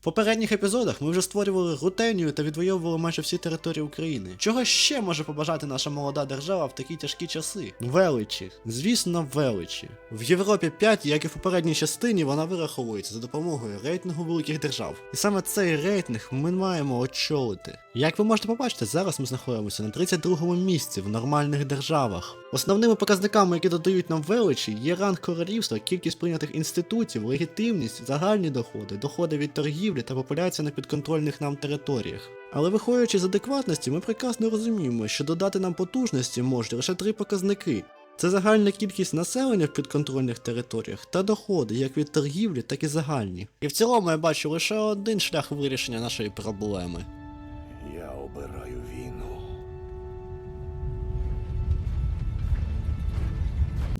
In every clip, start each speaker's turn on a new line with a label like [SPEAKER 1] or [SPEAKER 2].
[SPEAKER 1] В попередніх епізодах ми вже створювали Рутенію та відвоювали майже всі території України. Чого ще може побажати наша молода держава в такі тяжкі часи? Величі. Звісно, величі. В Європі 5, як і в попередній частині, вона вираховується за допомогою рейтингу великих держав. І саме цей рейтинг ми маємо очолити. Як ви можете побачити, зараз ми знаходимося на 32-му місці в нормальних державах. Основними показниками, які додають нам величі, є ранг королівства, кількість прийнятих інститутів, легітимність, загальні доходи, доходи від торгівлі та популяція на підконтрольних нам територіях. Але виходячи з адекватності, ми прекрасно розуміємо, що додати нам потужності можуть лише три показники. Це загальна кількість населення в підконтрольних територіях та доходи як від торгівлі, так і загальні. І в цілому я бачу лише один шлях вирішення нашої проблеми.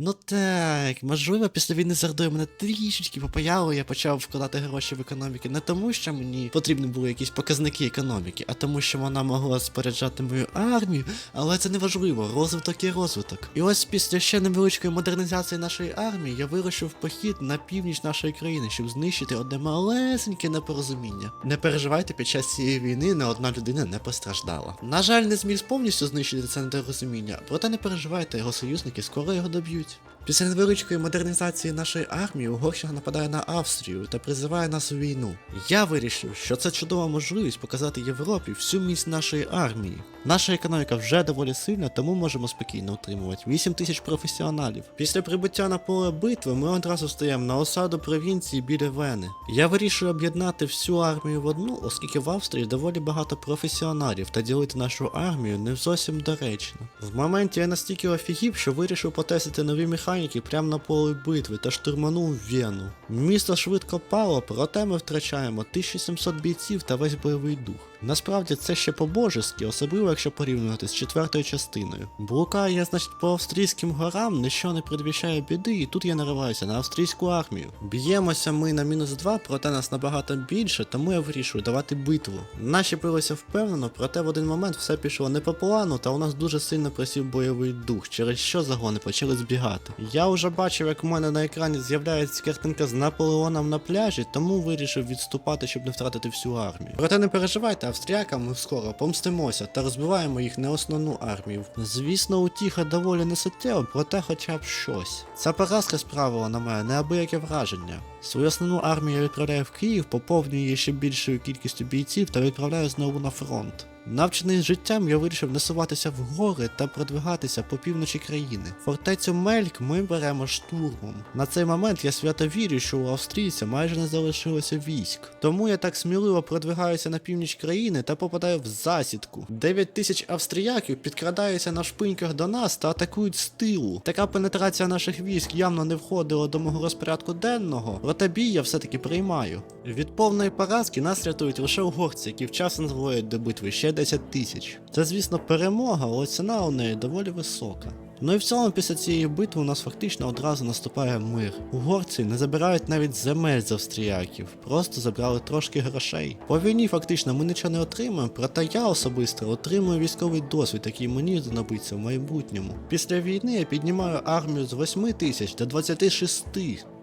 [SPEAKER 1] Ну так, можливо, після війни з Ордою мене трішечки попаяло, я почав вкладати гроші в економіки не тому, що мені потрібні були якісь показники економіки, а тому, що вона могла споряджати мою армію, але це не важливо, розвиток є розвиток. І ось після ще невеличкої модернізації нашої армії я вирушив похід на північ нашої країни, щоб знищити одне малесеньке непорозуміння. Не переживайте, під час цієї війни не одна людина не постраждала. На жаль, не зміг повністю знищити це недорозуміння, проте не переживайте, його союзники скоро його доб'ють. Після невеличкої модернізації нашої армії Угорщина нападає на Австрію та призиває нас у війну. Я вирішив, що це чудова можливість показати Європі всю міць нашої армії. Наша економіка вже доволі сильна, тому можемо спокійно утримувати 8 тисяч професіоналів. Після прибуття на поле битви ми одразу стаємо на осаду провінції біля Вени. Я вирішую об'єднати всю армію в одну, оскільки в Австрії доволі багато професіоналів, та ділити нашу армію не зовсім доречно. В моменті я настільки офігів, що вирішив потестити нові механіки прямо на полі битви та штурманув Вену. Місто швидко пало, проте ми втрачаємо 1700 бійців та весь бойовий дух. Насправді це ще по-божески, особливо якщо порівнювати з четвертою частиною. Блукаю я, значить, по австрійським горам, ніщо не предвіщає біди, і тут я нариваюся на австрійську армію. Б'ємося ми на мінус 2, проте нас набагато більше, тому я вирішую давати битву. Наші билися впевнено, проте в один момент все пішло не по плану, та у нас дуже сильно просів бойовий дух, через що загони почали збігати. Я вже бачив, як у мене на екрані з'являється картинка з Наполеоном на пляжі, тому вирішив відступати, щоб не втратити всю армію. Проте не переживайте, австріякам ми скоро помстимося та розбиваємо їх не основну армію. Звісно, утіха доволі не суттєва, проте хоча б щось. Ця поразка справила на мене неабияке враження. Свою основну армію я відправляю в Київ, поповнюю її ще більшою кількістю бійців та відправляю знову на фронт. Навчений життям, я вирішив насуватися в гори та продвигатися по півночі країни. Фортецю Мельк ми беремо штурмом. На цей момент я свято вірю, що у австрійця майже не залишилося військ. Тому я так сміливо продвигаюся на північ країни та попадаю в засідку. 9 тисяч австріяків підкрадаються на шпиньках до нас та атакують з тилу. Така пенетрація наших військ явно не входила до мого розпорядку денного, проте бій я все-таки приймаю. Від повної поразки нас рятують лише угорці, які вчасно зводять до битви ще 10 тисяч. Це, звісно, перемога, але ціна у неї доволі висока. Ну і в цілому після цієї битви у нас фактично одразу наступає мир. Угорці не забирають навіть земель з австріяків, просто забрали трошки грошей. По війні фактично ми нічого не отримуємо, проте я особисто отримую військовий досвід, який мені знадобиться в майбутньому. Після війни я піднімаю армію з 8 тисяч до 26.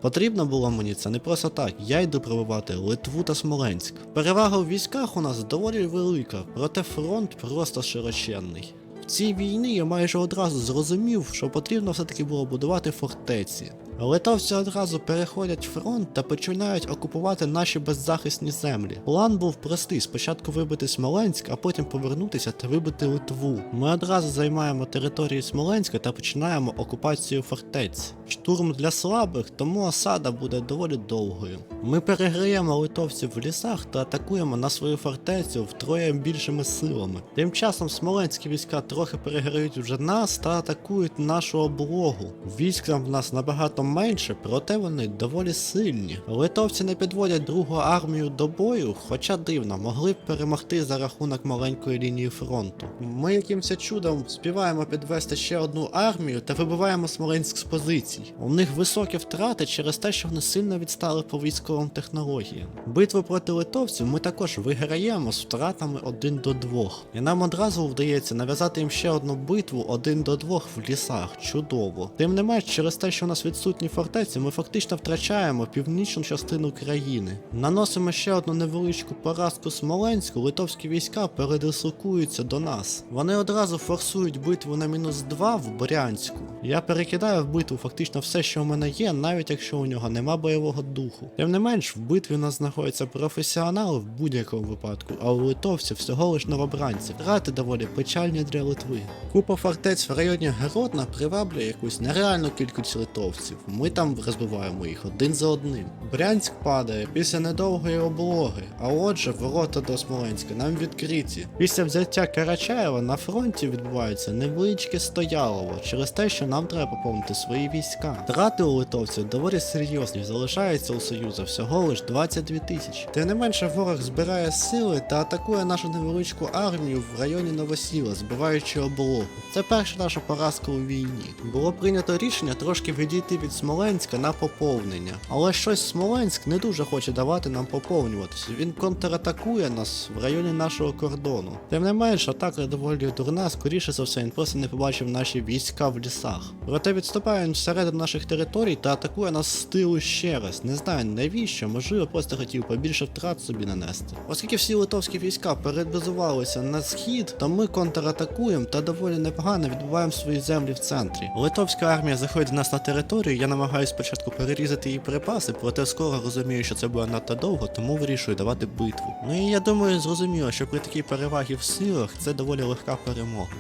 [SPEAKER 1] Потрібно було мені це не просто так, я йду пробивати Литву та Смоленськ. Перевага у військах у нас доволі велика, проте фронт просто широченний. Цій війні я майже одразу зрозумів, що потрібно все-таки було будувати фортеці. Литовці одразу переходять фронт та починають окупувати наші беззахисні землі. План був простий: спочатку вибити Смоленськ, а потім повернутися та вибити Литву. Ми одразу займаємо територію Смоленська та починаємо окупацію фортець. Штурм для слабих, тому осада буде доволі довгою. Ми переграємо литовців в лісах та атакуємо на свою фортецю втроє більшими силами. Тим часом смоленські війська трохи переграють вже нас та атакують нашу облогу. Військ там в нас набагато менше, проте вони доволі сильні. Литовці не підводять другу армію до бою, хоча дивно, могли б перемогти за рахунок маленької лінії фронту. Ми якимось чудом співаємо підвести ще одну армію та вибиваємо Смоленськ з позицій. У них високі втрати через те, що вони сильно відстали по військовим технологіям. Битву проти литовців ми також виграємо з втратами 1 до 2. І нам одразу вдається нав'язати їм ще одну битву 1 до 2 в лісах. Чудово. Тим не менш, через те, що у нас відсутні сухопутній фортеці ми фактично втрачаємо північну частину країни. Наносимо ще одну невеличку поразку Смоленську, литовські війська передислокуються до нас. Вони одразу форсують битву на мінус 2 в Борянську. Я перекидаю в битву фактично все, що в мене є, навіть якщо у нього нема бойового духу. Тим не менш, в битві у нас знаходяться професіонали в будь-якому випадку, а у литовців всього лиш новобранці. Втрати доволі печальні для Литви. Купа фортець в районі Гродна приваблює якусь нереальну кількість литовців. Ми там розбиваємо їх один за одним. Брянськ падає після недовгої облоги, а отже, ворота до Смоленська нам відкриті. Після взяття Карачаєва на фронті відбувається невеличке стоялово через те, що нам треба поповнити свої війська. Втрати у литовців доволі серйозні, залишається у Союзу всього лиш 22 тисячі. Тим не менше, ворог збирає сили та атакує нашу невеличку армію в районі Новосіла, збиваючи облогу. Це перша наша поразка у війні. Було прийнято рішення трошки відійти від Смоленська на поповнення, але щось Смоленськ не дуже хоче давати нам поповнюватися. Він контратакує нас в районі нашого кордону. Тим не менш, атака доволі дурна, скоріше за все, він просто не побачив наші війська в лісах. Проте відступає він всередину наших територій та атакує нас з тилу ще раз. Не знаю навіщо, можливо, просто хотів побільше втрат собі нанести. Оскільки всі литовські війська перебазувалися на схід, то ми контратакуємо та доволі непогано відбуваємо свої землі в центрі. Литовська армія заходить до нас на територію, намагаюся спочатку перерізати її припаси, проте скоро розумію, що це буде надто довго, тому вирішую давати битву. Ну і я думаю, зрозуміло, що при такій перевагі в силах це доволі легка перемога.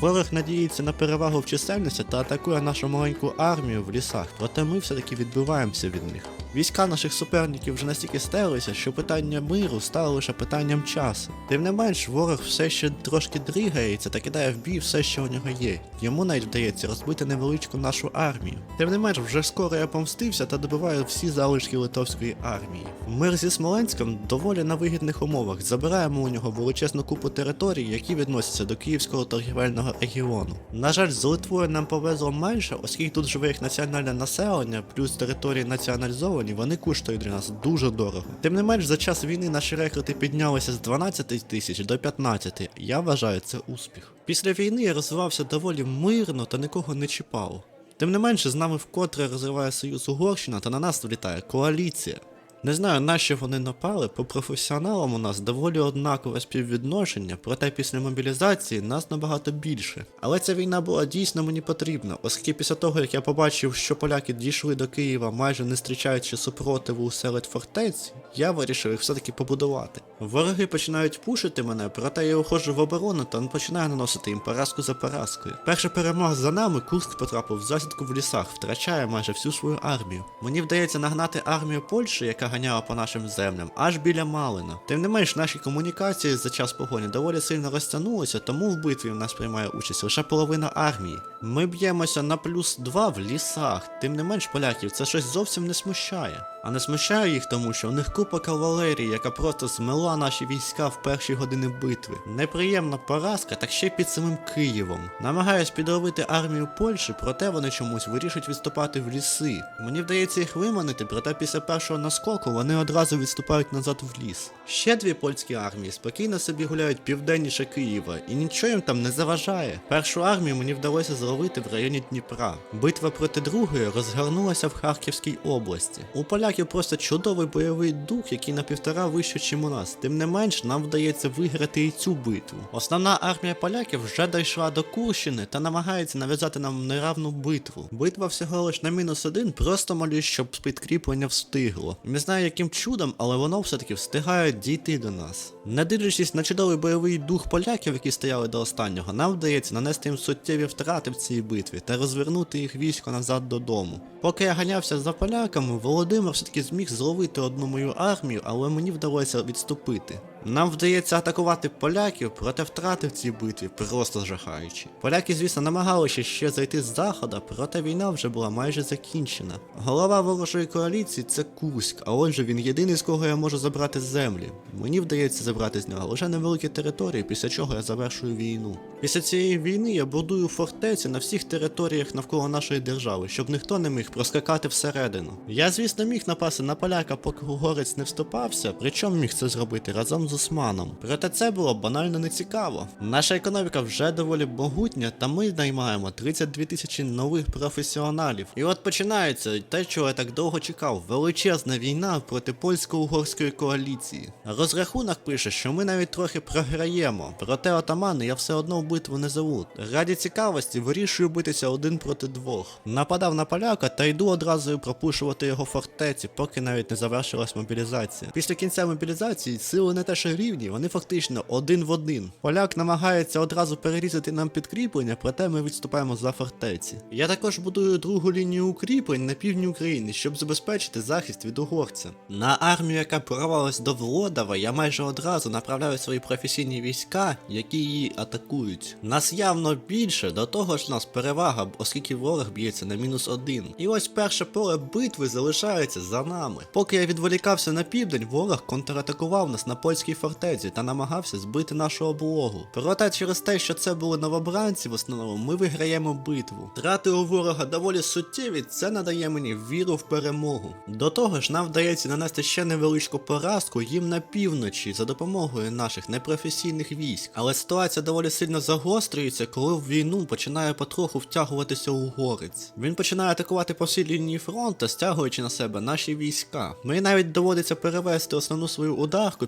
[SPEAKER 1] Ворог надіється на перевагу в чисельності та атакує нашу маленьку армію в лісах, проте ми все-таки відбиваємося від них. Війська наших суперників вже настільки стерлися, що питання миру стало лише питанням часу. Тим не менш, ворог все ще трошки дригається та кидає в бій все, що у нього є. Йому навіть вдається розбити невеличку нашу армію. Тим не менш, вже скоро я помстився та добиваю всі залишки литовської армії. Мир зі Смоленськом доволі на вигідних умовах. Забираємо у нього величезну купу територій, які відносяться до Київського торгівельного регіону. На жаль, з Литвою нам повезло менше, оскільки тут живе їх національне населення, плюс території націоналізовані, вони коштують для нас дуже дорого. Тим не менш, за час війни наші рекрути піднялися з 12 тисяч до 15. Я вважаю це успіх. Після війни я розвивався доволі мирно та нікого не чіпав. Тим не менше, з нами вкотре розриває союз Угорщина та на нас влітає коаліція. Не знаю, на що вони напали, по професіоналам у нас доволі однакове співвідношення, проте після мобілізації нас набагато більше. Але ця війна була дійсно мені потрібна, оскільки після того, як я побачив, що поляки дійшли до Києва, майже не зустрічаючи супротиву серед фортець, я вирішив їх все-таки побудувати. Вороги починають пушити мене, проте я уходжу в оборону та починаю наносити їм поразку за поразкою. Перша перемога за нами, Курск потрапив в засідку в лісах, втрачає майже всю свою армію. Мені вдається нагнати армію Польщі, яка ганяла по нашим землям, аж біля Малина. Тим не менш, наші комунікації за час погоні доволі сильно розтягнулися, тому в битві в нас приймає участь лише половина армії. Ми б'ємося на плюс 2 в лісах. Тим не менш, поляків це щось зовсім не смущає. А не смущає їх тому, що у них купа кавалерії, яка просто змила наші війська в перші години битви. Неприємна поразка, так ще й під самим Києвом. Намагаюсь підробити армію Польщі, проте вони чомусь вирішують відступати в ліси. Мені вдається їх виманити, проте після першого наскоку вони одразу відступають назад в ліс. Ще дві польські армії спокійно собі гуляють південніше Києва, і нічого їм там не заважає. Першу армію мені вдалося зловити в районі Дніпра. Битва проти другої розгорнулася в Харківській області. У поляків просто чудовий бойовий дух, який на півтора вище, чим у нас. Тим не менш, нам вдається виграти і цю битву. Основна армія поляків вже дійшла до Курщини та намагається нав'язати нам неравну битву. Битва всього лиш на мінус один, просто молюсь, щоб підкріплення встигло. Не знаю яким чудом, але воно все-таки встигає дійти до нас. Не дивлячись на чудовий бойовий дух поляків, які стояли до останнього, нам вдається нанести їм суттєві втрати в цій битві та розвернути їх військо назад додому. Поки я ганявся за поляками, Володимир все-таки зміг зловити одну мою армію, але мені вдалося відступити. Нам вдається атакувати поляків, проте втрати в цій битві просто жахаючі. Поляки, звісно, намагалися ще зайти з заходу, проте війна вже була майже закінчена. Голова ворожої коаліції це Курськ, а отже він єдиний, з кого я можу забрати землі. Мені вдається забрати з нього лише невеликі території, після чого я завершую війну. Після цієї війни я будую фортеці на всіх територіях навколо нашої держави, щоб ніхто не міг проскакати всередину. Я, звісно, міг напасти на поляка, поки угорець не вступався, причому міг це зробити разом з Османом. Проте це було банально нецікаво. Наша економіка вже доволі могутня, та ми наймаємо 32 тисячі нових професіоналів. І от починається те, чого я так довго чекав: величезна війна проти польсько-угорської коаліції. Розрахунок пише, що ми навіть трохи програємо, проте отамани я все одно в битву не зову. Раді цікавості вирішую битися один проти двох. Нападав на поляка та йду одразу пропушувати його фортеці, поки навіть не завершилась мобілізація. Після кінця мобілізації сили не те, що рівні, вони фактично один в один. Поляк намагається одразу перерізати нам підкріплення, проте ми відступаємо за фортеці. Я також будую другу лінію укріплень на півдні України, щоб забезпечити захист від угорця. На армію, яка прорвалась до Володова, я майже одразу направляю свої професійні війська, які її атакують. Нас явно більше, до того ж нас перевага, оскільки ворог б'ється на мінус один. І ось перше поле битви залишається за нами. Поки я відволікався на південь, ворог контратакував нас на польській фортеці та намагався збити нашу облогу. Проте через те, що це були новобранці, в основному ми виграємо битву. Трати у ворога доволі суттєві, це надає мені віру в перемогу. До того ж, нам вдається нанести ще невеличку поразку їм на півночі за допомогою наших непрофесійних військ. Але ситуація доволі сильно загострюється, коли в війну починає потроху втягуватися угорець. Він починає атакувати по всій лінії фронту, стягуючи на себе наші війська. Мені навіть доводиться перевести основну свою ударку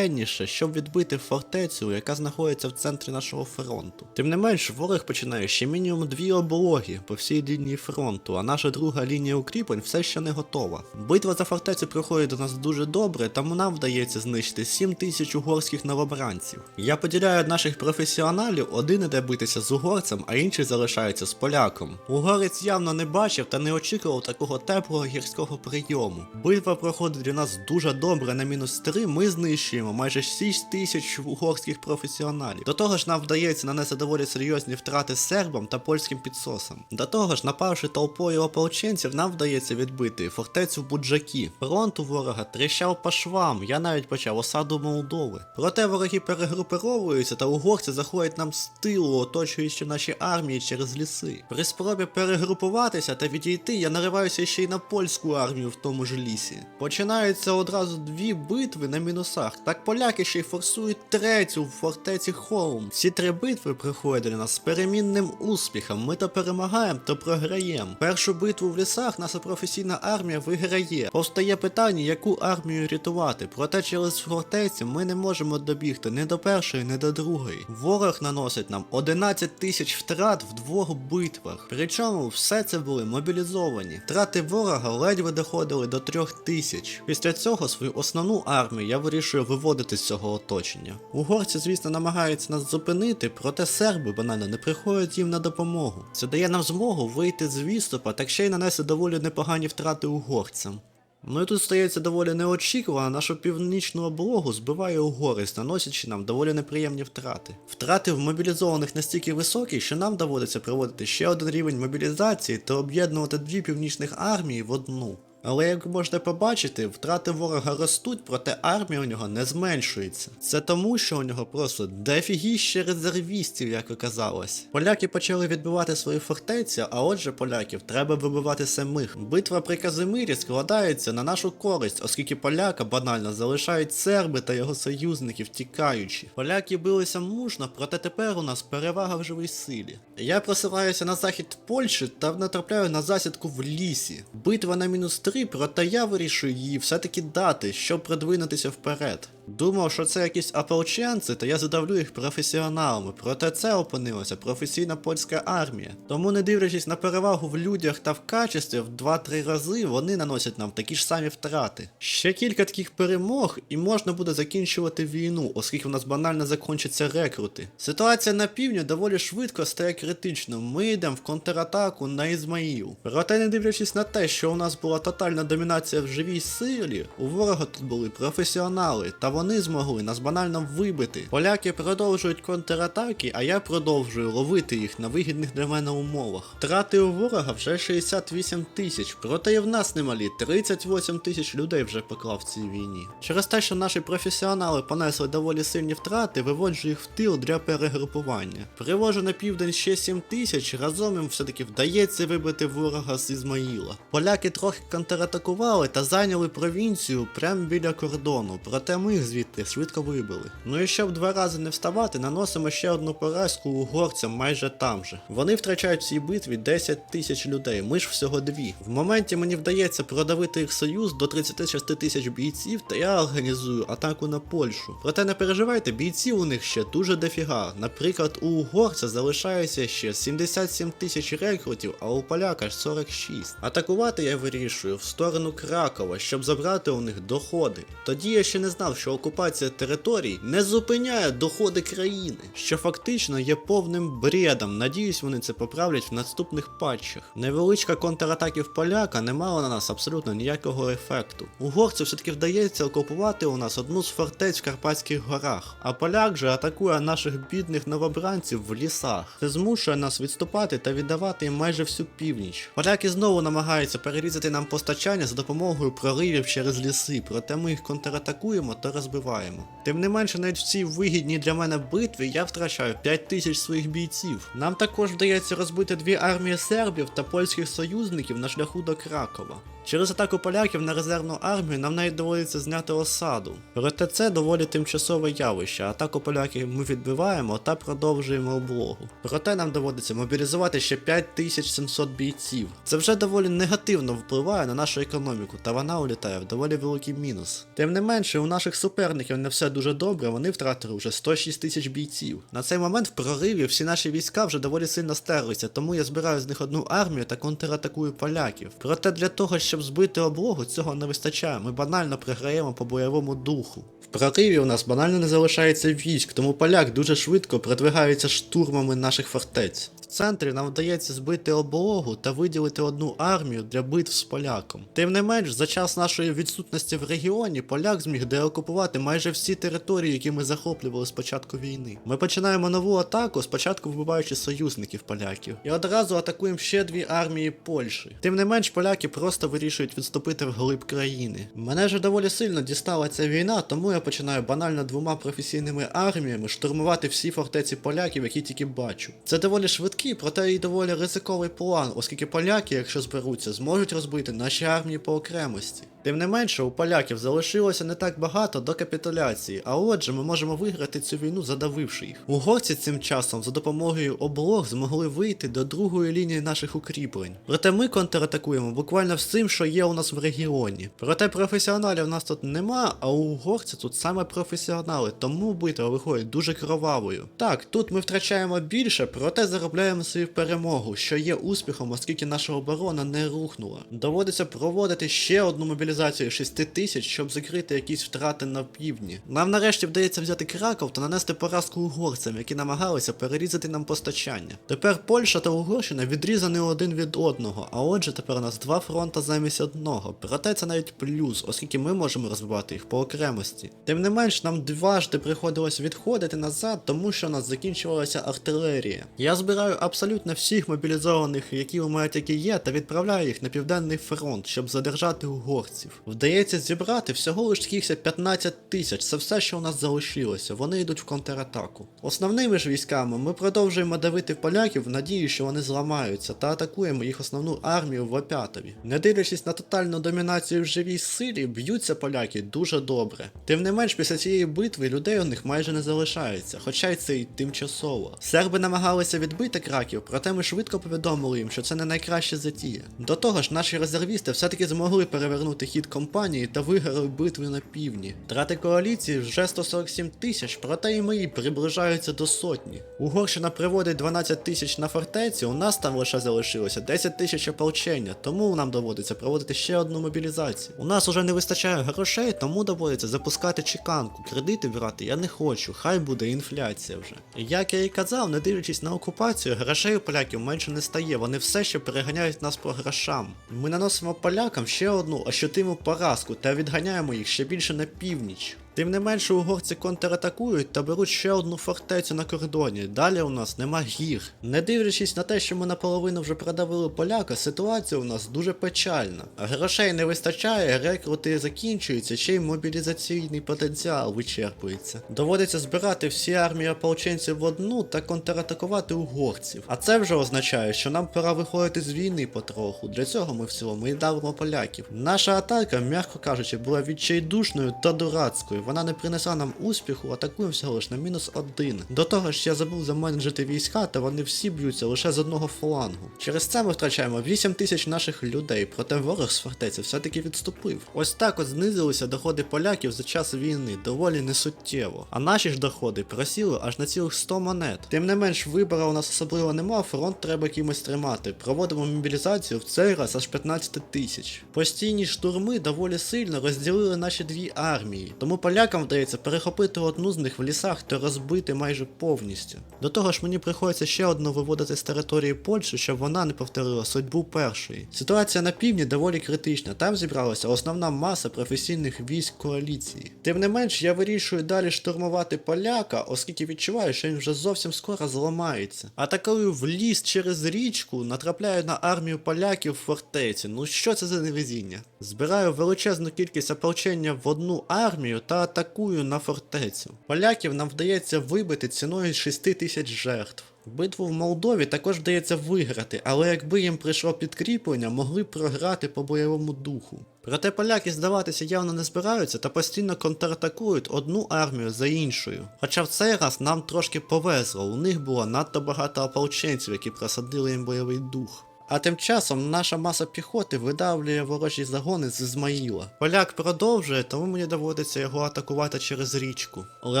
[SPEAKER 1] південніше, щоб відбити фортецю, яка знаходиться в центрі нашого фронту. Тим не менш, ворог починає ще мінімум дві облоги по всій лінії фронту, а наша друга лінія укріплень все ще не готова. Битва за фортецю проходить до нас дуже добре, тому нам вдається знищити 7 тисяч угорських новобранців. Я поділяю наших професіоналів, один іде битися з угорцем, а інший залишається з поляком. Угорець явно не бачив та не очікував такого теплого гірського прийому. Битва проходить для нас дуже добре на мінус 3, ми знищуємо майже 6 тисяч угорських професіоналів. До того ж, нам вдається нанести доволі серйозні втрати сербам та польським підсосам. До того ж, напавши толпою ополченців, нам вдається відбити фортецю Буджакі. Фронт у ворога тріщав по швам, я навіть почав осаду Молдови. Проте вороги перегруповуються та угорці заходять нам з тилу, оточуючи наші армії через ліси. При спробі перегрупуватися та відійти, я нариваюся ще й на польську армію в тому ж лісі. Починаються одразу дві битви на мінусах. Так поляки ще й форсують третю в фортеці Холм. Ці три битви приходять нас з перемінним успіхом. Ми то перемагаємо, то програємо. Першу битву в лісах наша професійна армія виграє. Повстає питання, яку армію рятувати. Проте через фортецю ми не можемо добігти ні до першої, ні до другої. Ворог наносить нам 11 тисяч втрат в двох битвах. Причому все це були мобілізовані. Втрати ворога ледве доходили до трьох тисяч. Після цього свою основну армію я вирішую виводити з цього оточення. Угорці, звісно, намагаються нас зупинити, проте серби банально не приходять їм на допомогу. Це дає нам змогу вийти з відступа, так ще й нанести доволі непогані втрати угорцям. Ну і тут стається доволі неочікувано, нашу північну облогу збиває угорець, наносячи нам доволі неприємні втрати. Втрати в мобілізованих настільки високі, що нам доводиться проводити ще один рівень мобілізації та об'єднувати дві північних армії в одну. Але як можете побачити, втрати ворога ростуть, проте армія у нього не зменшується. Це тому, що у нього просто дефігіще резервістів, як оказалось. Поляки почали відбивати свої фортеці, а отже, поляків треба вибивати самих. Битва при Казимирі складається на нашу користь, оскільки поляка банально залишають серби та його союзників тікаючи. Поляки билися мужно, проте тепер у нас перевага в живій силі. Я просуваюся на захід Польщі та натрапляю на засідку в лісі. Битва на мінус 3, проте я вирішую її все-таки дати, щоб продвинутися вперед. Думав, що це якісь ополченці, та я задавлю їх професіоналами, проте це опинилася професійна польська армія. Тому, не дивлячись на перевагу в людях та в качестві в 2-3 рази, вони наносять нам такі ж самі втрати. Ще кілька таких перемог, і можна буде закінчувати війну, оскільки в нас банально закінчаться рекрути. Ситуація на півдні доволі швидко стає критичною. Ми йдемо в контратаку на Ізмаїл. Проте, не дивлячись на те, що у нас була тотальна домінація в живій силі, у ворога тут були професіонали, та вони змогли нас банально вибити. Поляки продовжують контратаки, а я продовжую ловити їх на вигідних для мене умовах. Втрати у ворога вже 68 тисяч, проте і в нас немалі 38 тисяч людей вже поклав в цій війні. Через те, що наші професіонали понесли доволі сильні втрати, виводжу їх в тил для перегрупування. Привожу на південь ще 7 тисяч, разом їм все-таки вдається вибити ворога з Ізмаїла. Поляки трохи контратакували та зайняли провінцію прямо біля кордону, проте ми їх звідти швидко вибили. Ну і щоб два рази не вставати, наносимо ще одну поразку угорцям майже там же. Вони втрачають в цій битві 10 тисяч людей, ми ж всього дві. В моменті мені вдається продавити їх союз до 36 тисяч бійців, та я організую атаку на Польщу. Проте не переживайте, бійців у них ще дуже дофіга. Наприклад, у угорця залишається ще 77 тисяч рекрутів, а у поляка ж 46. Атакувати я вирішую в сторону Кракова, щоб забрати у них доходи. Тоді я ще не знав, що окупація територій не зупиняє доходи країни, що фактично є повним бредом. Надіюсь, вони це поправлять в наступних патчах. Невеличка контратаків поляка не мала на нас абсолютно ніякого ефекту. Угорцю все-таки вдається окупувати у нас одну з фортець в Карпатських горах, а поляк же атакує наших бідних новобранців в лісах. Це змушує нас відступати та віддавати їм майже всю північ. Поляки знову намагаються перерізати нам постачання за допомогою проривів через ліси, проте ми їх контратакуємо та розбиваємо. Тим не менше, навіть в цій вигідній для мене битві я втрачаю 5 тисяч своїх бійців. Нам також вдається розбити дві армії сербів та польських союзників на шляху до Кракова. Через атаку поляків на резервну армію нам навіть доводиться зняти осаду. Проте це доволі тимчасове явище. Атаку поляків ми відбиваємо та продовжуємо облогу. Проте нам доводиться мобілізувати ще 5700 бійців. Це вже доволі негативно впливає на нашу економіку, та вона улітає в доволі великий мінус. Тим не менше, у наших суперників не все дуже добре, вони втратили вже 106 тисяч бійців. На цей момент в прориві всі наші війська вже доволі сильно стерлися, тому я збираю з них одну армію та контратакую поляків. Проте для того, щоб збити облогу, цього не вистачає. Ми банально програємо по бойовому духу. В прориві у нас банально не залишається військ, тому поляк дуже швидко продвигається штурмами наших фортець. В центрі нам вдається збити облогу та виділити одну армію для битв з поляком. Тим не менш, за час нашої відсутності в регіоні поляк зміг деокупувати майже всі території, які ми захоплювали з початку війни. Ми починаємо нову атаку, спочатку вбиваючи союзників поляків, і одразу атакуємо ще дві армії Польщі. Тим не менш, поляки просто вирішують відступити вглиб країни. Мене ж доволі сильно дістала ця війна, тому я починаю банально двома професійними арміями штурмувати всі фортеці поляків, які тільки бачу. Це доволі швидкий, проте і доволі ризиковий план, оскільки поляки, якщо зберуться, зможуть розбити наші армії по окремості. Тим не менше, у поляків залишилося не так багато до капітуляції, а отже, ми можемо виграти цю війну, задавивши їх. Угорці цим часом за допомогою облог змогли вийти до другої лінії наших укріплень. Проте ми контратакуємо буквально всім, що є у нас в регіоні. Проте професіоналів у нас тут нема, а у угорців тут саме професіонали, тому битва виходить дуже кровавою. Так, тут ми втрачаємо більше, проте заробляємо свою перемогу, що є успіхом, оскільки наша оборона не рухнула. Доводиться проводити ще одну мобілізацію 6 тисяч, щоб закрити якісь втрати на півдні. Нам нарешті вдається взяти Краков та нанести поразку угорцям, які намагалися перерізати нам постачання. Тепер Польща та Угорщина відрізані один від одного, а отже тепер у нас два фронта замість одного. Проте це навіть плюс, оскільки ми можемо розвивати їх по окремості. Тим не менш, нам дважди приходилось відходити назад, тому що у нас закінчувалася артилерія. Я збираю абсолютно всіх мобілізованих, які у мене тільки є, та відправляю їх на південний фронт, щоб задержати угорців. Вдається зібрати всього лиш скільки 15 тисяч. Це все, що у нас залишилося. Вони йдуть в контратаку. Основними ж військами ми продовжуємо давити поляків в надії, що вони зламаються, та атакуємо їх основну армію в Опятові. Не дивлячись на тотальну домінацію в живій силі, б'ються поляки дуже добре. Тим не менш, після цієї битви людей у них майже не залишається, хоча й це й тимчасово. Серби намагалися відбити краків, проте ми швидко повідомили їм, що це не найкраща затія. До того ж, наші резервісти все-таки змогли перевернути хід компанії та виграли битви на півдні. Трати коаліції вже 147 тисяч, проте і мої приближаються до сотні. Угорщина приводить 12 тисяч на фортеці, у нас там лише залишилося 10 тисяч ополчення, тому нам доводиться проводити ще одну мобілізацію. У нас уже не вистачає грошей, тому доводиться запускати чеканку. Кредити брати я не хочу, хай буде інфляція вже. Як я і казав, не дивлячись на окупацію, грошей у поляків менше не стає, вони все ще переганяють нас по грошам. Ми наносимо полякам ще одну ощутиму поразку та відганяємо їх ще більше на північ. Тим не менше угорці контратакують та беруть ще одну фортецю на кордоні. Далі у нас нема гір. Не дивлячись на те, що ми наполовину вже продавили поляка, ситуація у нас дуже печальна. Грошей не вистачає, рекрути закінчуються, ще й мобілізаційний потенціал вичерпується. Доводиться збирати всі армії ополченців в одну та контратакувати угорців. А це вже означає, що нам пора виходити з війни потроху. Для цього ми в цілому і давимо поляків. Наша атака, м'яко кажучи, була відчайдушною та дурацькою. Вона не принесла нам успіху, атакуємо всього лиш на мінус один. До того ж, я забув заменеджити війська, та вони всі б'ються лише з одного флангу. Через це ми втрачаємо 8 тисяч наших людей, проте ворог з фортеці все-таки відступив. Ось так от знизилися доходи поляків за час війни, доволі несуттєво. А наші ж доходи просіли аж на цілих 100 монет. Тим не менш, вибору у нас особливо нема, фронт треба кимось тримати. Проводимо мобілізацію в цей раз аж 15 тисяч. Постійні штурми доволі сильно розділили наші дві армії, тому полякам вдається перехопити одну з них в лісах та розбити майже повністю. До того ж, мені приходиться ще одну виводити з території Польщі, щоб вона не повторила судьбу першої. Ситуація на півдні доволі критична. Там зібралася основна маса професійних військ коаліції. Тим не менш, я вирішую далі штурмувати поляка, оскільки відчуваю, що він вже зовсім скоро зламається. Атакую в ліс через річку, натрапляю на армію поляків в фортеці. Ну що це за невезіння? Збираю величезну кількість ополчення в одну армію та атакую на фортецю. Поляків нам вдається вибити ціною 6 тисяч жертв. Битву в Молдові також вдається виграти, але якби їм прийшло підкріплення, могли б програти по бойовому духу. Проте поляки здаватися явно не збираються та постійно контратакують одну армію за іншою. Хоча в цей раз нам трошки повезло, у них було надто багато ополченців, які просадили їм бойовий дух. А тим часом наша маса піхоти видавлює ворожі загони з Ізмаїла. Поляк продовжує, тому мені доводиться його атакувати через річку. Але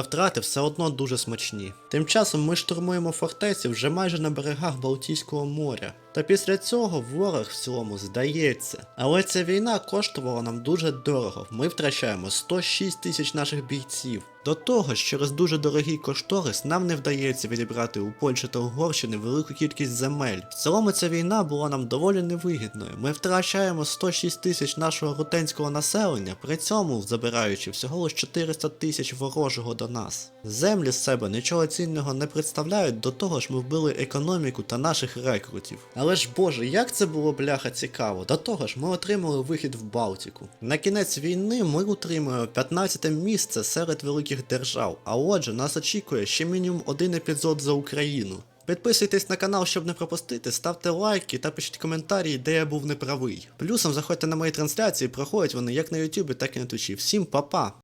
[SPEAKER 1] втрати все одно дуже смачні. Тим часом ми штурмуємо фортеці вже майже на берегах Балтійського моря. Та після цього ворог в цілому здається. Але ця війна коштувала нам дуже дорого. Ми втрачаємо 106 тисяч наших бійців. До того ж, через дуже дорогий кошторис нам не вдається відібрати у Польщі та Угорщини велику кількість земель. В цілому ця війна була нам доволі невигідною. Ми втрачаємо 106 тисяч нашого рутенського населення, при цьому забираючи всього лиш 400 тисяч ворожого до нас. Землі з себе нічого цінного не представляють, до того ж ми вбили економіку та наших рекрутів. Але ж боже, як це було бляха цікаво. До того ж, ми отримали вихід в Балтику. На кінець війни ми утримуємо 15 місце серед великих держав, а отже, нас очікує ще мінімум один епізод за Україну. Підписуйтесь на канал, щоб не пропустити, ставте лайки та пишіть коментарі, де я був неправий. Плюсом заходьте на мої трансляції, проходять вони як на Ютубі, так і на Твічі. Всім па-па!